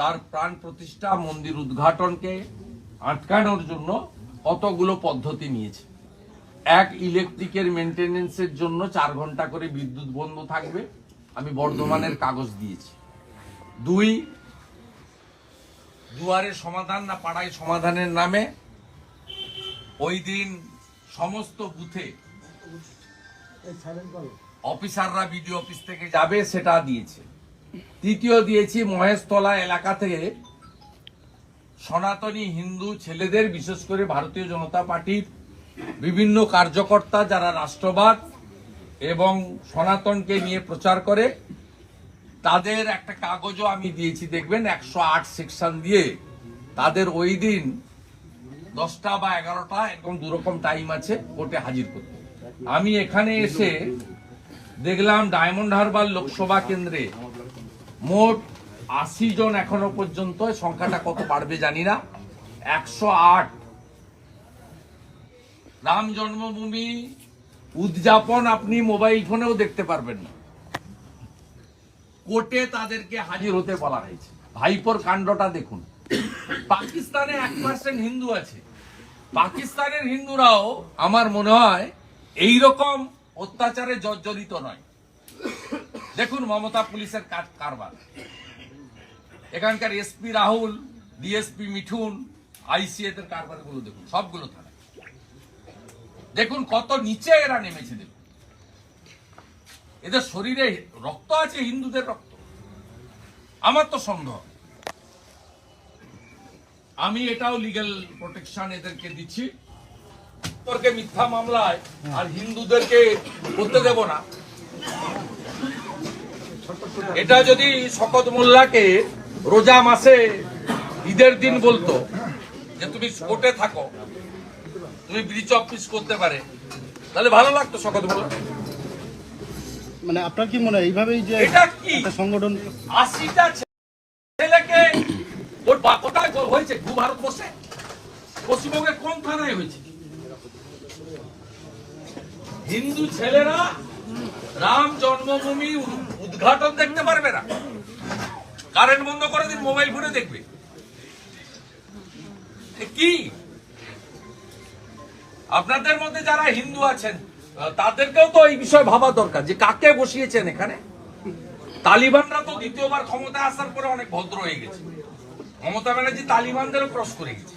তার প্রাণ প্রতিষ্ঠা, মন্দির উদ্ঘাটনকে আটকানোর জন্য কতগুলো পদ্ধতি নিয়েছে। এক ইলেকট্রিকের মেনটেনেন্সের জন্য চার ঘণ্টা করে বিদ্যুৎ বন্ধ থাকবে। আমি বর্ধমানের কাগজ দিয়েছি। দুই, দুয়ারে সমাধান না পাড়ায় সমাধানের নামে ওই দিন সমস্ত বুথে অফিসাররা বিডিও অফিস থেকে যাবে, সেটা দিয়েছে। তৃতীয় দিয়েছি মহেশতলা এলাকা থেকে সনাতনী হিন্দু ছেলেদের, বিশেষ করে ভারতীয় জনতা পার্টির বিভিন্ন কার্যকর্তা যারা রাষ্ট্রবাদ এবং সনাতনকে নিয়ে প্রচার করে, তাদের একটা কাগজও আমি দিয়েছি, দেখবেন, একশো আট সেকশন দিয়ে। তাদের ওই দিন দশটা বা এগারোটা, এরকম দুরকম টাইম আছে, কোর্টে হাজির করতে। আমি এখানে এসে দেখলাম ডায়মন্ড হারবার লোকসভা কেন্দ্রে মোট আশি জন এখনও পর্যন্ত সংখ্যাটা কত বাড়বে জানি না। একশো আট। রাম জন্মভূমি, উদযাপন আপনি মোবাইল ফোনেও দেখতে পারবেন না। কোর্টে তাদেরকে হাজির হতে বলা হয়েছে। ভাইপোর কাণ্ডটা দেখুন। পাকিস্তানে এক পার্সেন্ট হিন্দু আছে। পাকিস্তানের হিন্দুরাও, আমার মনে হয় এই রকম অত্যাচারে জর্জরিত নয়। দেখুন, মমতা পুলিশের কার- কারবার। এখানকার এসপি রাহুল, ডিএসপি মিঠুন আইসিএ এর কারবারগুলো দেখুন, সবগুলো থানা দেখুন কত নিচে এরা নেমেছে, দেখুন। এদের শরীরে রক্ত আছে, হিন্দুদের রক্ত। আমার তো সন্দেহ। আমি এটাও লিগ্যাল প্রোটেকশন এদেরকে দিচ্ছি। মিথ্যা মামলায় আর হিন্দুদেরকে করতে দেব না। এটা যদি শকত মোল্লাকে রোজা মাসে ঈদের দিন বলতো যে তুমি কোর্টে থাকো তুমি ব্রিজ অফিস করতে পারে তাহলে ভালো লাগতো শকত মোল্লা। মানে আপনার কি মনে হয় এইভাবেই যে এটা কি? সংগঠন আশিটা ছেলেকে ওর কোথায় হয়েছে দু ভারতবর্ষে পশ্চিমবঙ্গের কোন থানায় হয়েছে? হিন্দু ছেলেরা রাম জন্মভূমি উদ্ঘাটন দেখতে পারবে না। কারেন্ট বন্ধ করে দিন, মোবাইল ফোনে দেখবে। কি? আপনাদের মধ্যে যারা হিন্দু আছেন তাদেরকেও তো এই বিষয়ে ভাবা দরকার যে কাকে বসিয়েছেন এখানে? তালিবানরা তো দ্বিতীয়বার ক্ষমতায় আসার পরে অনেক ভদ্র হয়ে গেছে। মমতা ব্যানার্জি তালিবানদেরও ক্রস করে গেছে।